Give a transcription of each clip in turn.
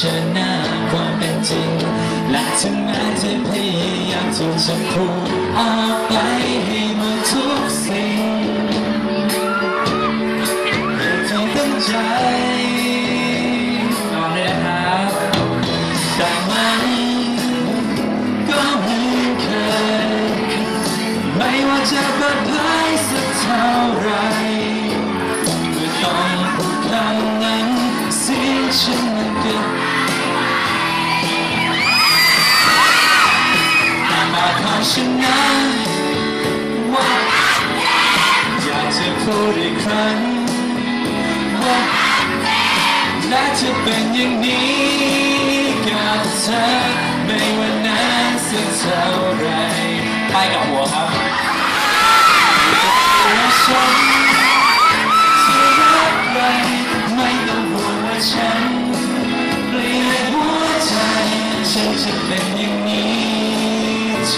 ชน้าความเป็นจริง และถึงแม้จะพยายามที่จะพูดออกไปให้หมดทุกสิ่งให้เธอตั้งใจระวังด้วยนะครับแต่มันก็เหมือนเคย ไม่ว่าจะเปิดเผยสักเท่าไรเมื่อต้องพูดคำนั้นเสียงฉัน ฉันนั้นว่าอยากจะพูดอีกครั้งว่าและจะเป็นอย่างนี้กับเธอไม่ว่านานสักเท่าไรไปกับหัวครับตัวฉันจะรักใครไม่ต้องห่วงว่าฉันเปลี่ยนหัวใจฉันจะเป็นอย่างนี้จ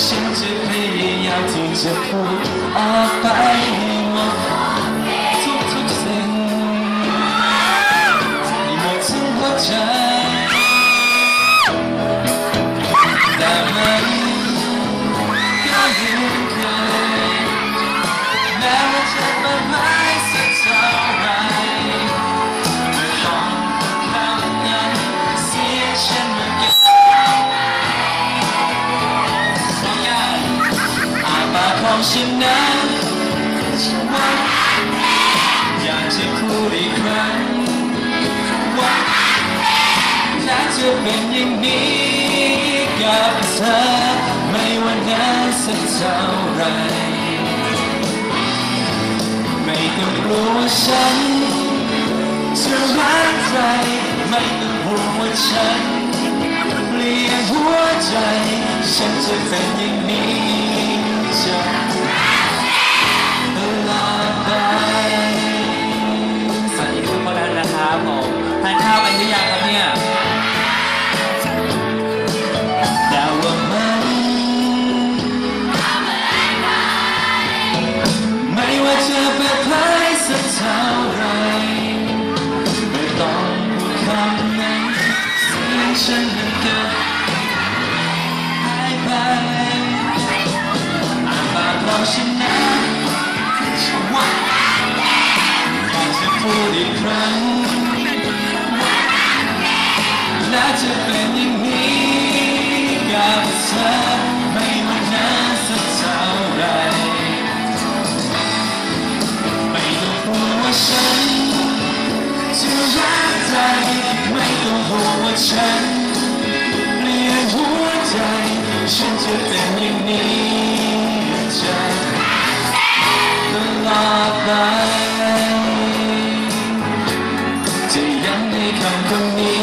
ำคาญแต่ฉันจ ของฉันนั้นว่าอยากจะพูดอีกครั้งว่าน่าจะเป็นอย่างนี้กับเธอไม่ว่านานสักเท่าไรไม่ต้องกลัวว่าฉันจะรักใครไม่ต้องห่วงว่าฉันเปลี่ยนหัวใจ ฉันจะเป็นอย่างนี้ จะเปิดเผยสักเท่าไรไม่ต้องพูดคำนั้นเสียงฉันมันเกิดหายไปอาปากของฉันนั้นว่าอยากจะพูดอีกครั้งและจะเป็นย่าง ฉันเปลี่ยนหัวใจ ฉันจะเป็นอย่างนี้จะตลอดไปจะยังในคำคำ